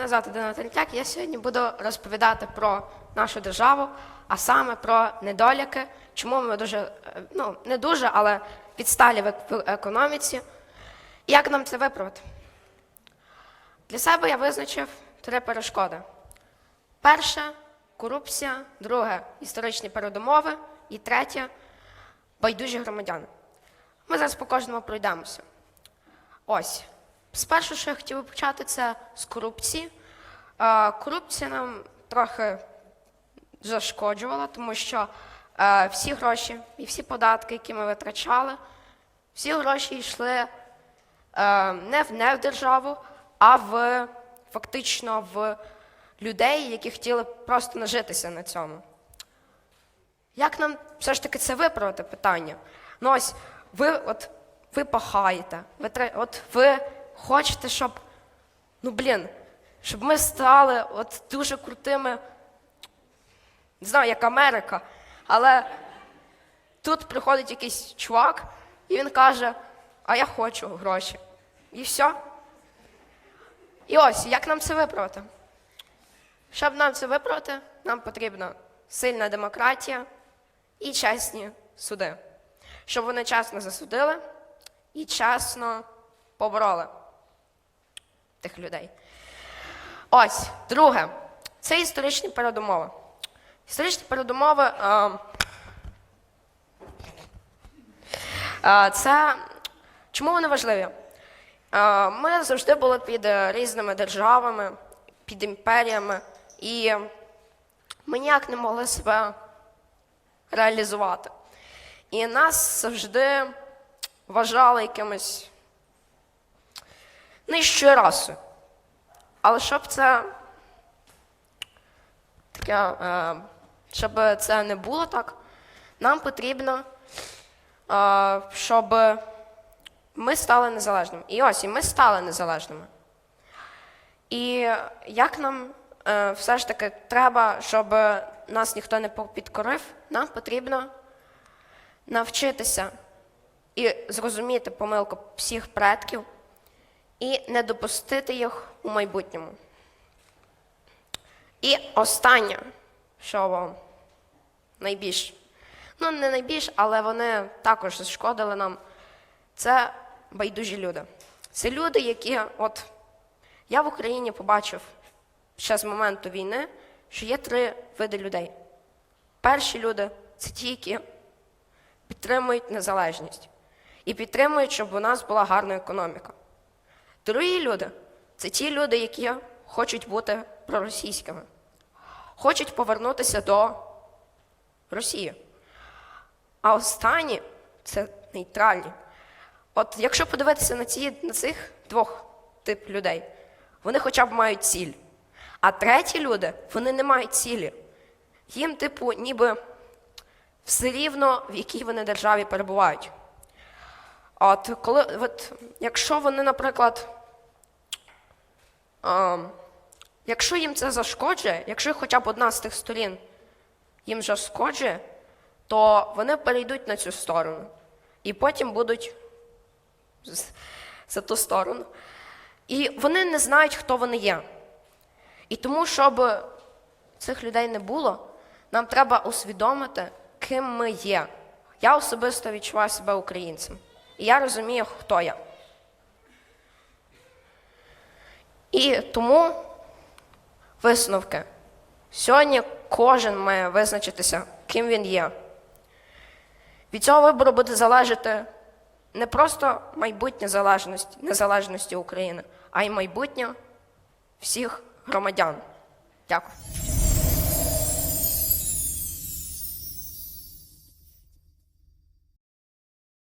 Мене звати Дана Третяк. Я сьогодні буду розповідати про нашу державу, а саме про недоліки, чому ми дуже, е, ну не дуже, але відсталі в в економіці. І як нам це виправити? Для себе я визначив три перешкоди: перше корупція, друге історичні передумови, і третє байдужі громадяни. Ми зараз по кожному пройдемося. Ось. Спершу, що я хотів би почати, це з корупції. Е, Корупція нам трохи зашкоджувала, тому що е, всі гроші і всі податки, які ми витрачали, всі гроші йшли е, не в, не в державу, а в фактично в людей, які хотіли просто нажитися на цьому. Як нам все ж таки це виправити питання? Ну ось ви от ви пахаєте, ви от ви хочете, щоб ну блін, щоб ми стали от дуже крутими, не знаю, як Америка, але тут приходить якийсь чувак, і він каже, а я хочу гроші. І все. І ось, як нам це виправити? Щоб нам це виправити, нам потрібна сильна демократія і чесні суди. Щоб вони чесно засудили і чесно побороли тих людей. Ось, друге, це історичні передумови. Історичні передумови е, е, це чому вони важливі? Е, Ми завжди були під різними державами, під імперіями, і ми ніяк не могли себе реалізувати. І нас завжди вважали якимось нижчою расою. Але щоб це таке, е, щоб це не було так, нам потрібно, е, щоб ми стали незалежними. І ось, і ми стали незалежними. І як нам е, все ж таки треба, щоб нас ніхто не підкорив, нам потрібно навчитися і зрозуміти помилку всіх предків і не допустити їх у майбутньому. І останнє, що вам найбільш, ну не найбільш, але вони також зашкодили нам, це байдужі люди. Це люди, які, от я в Україні побачив ще з моменту війни, що є три види людей. Перші люди це ті, які підтримують незалежність і підтримують, щоб у нас була гарна економіка. Другі люди це ті люди, які хочуть бути проросійськими, хочуть повернутися до Росії. А останні це нейтральні. От якщо подивитися на, ці, на цих двох тип людей, вони хоча б мають ціль. А треті люди, вони не мають цілі. Їм, типу, ніби все рівно, в якій вони державі перебувають. От коли, от, якщо вони, наприклад, а, якщо їм це зашкоджує, якщо хоча б одна з тих сторін їм зашкоджує, то вони перейдуть на цю сторону і потім будуть за ту сторону. І вони не знають, хто вони є. І тому, щоб цих людей не було, нам треба усвідомити, ким ми є. Я особисто відчуваю себе українцем. І я розумію, хто я. І тому висновки. Сьогодні кожен має визначитися, ким він є. Від цього вибору буде залежати не просто майбутнє залежності, незалежності України, а й майбутнє всіх громадян. Дякую.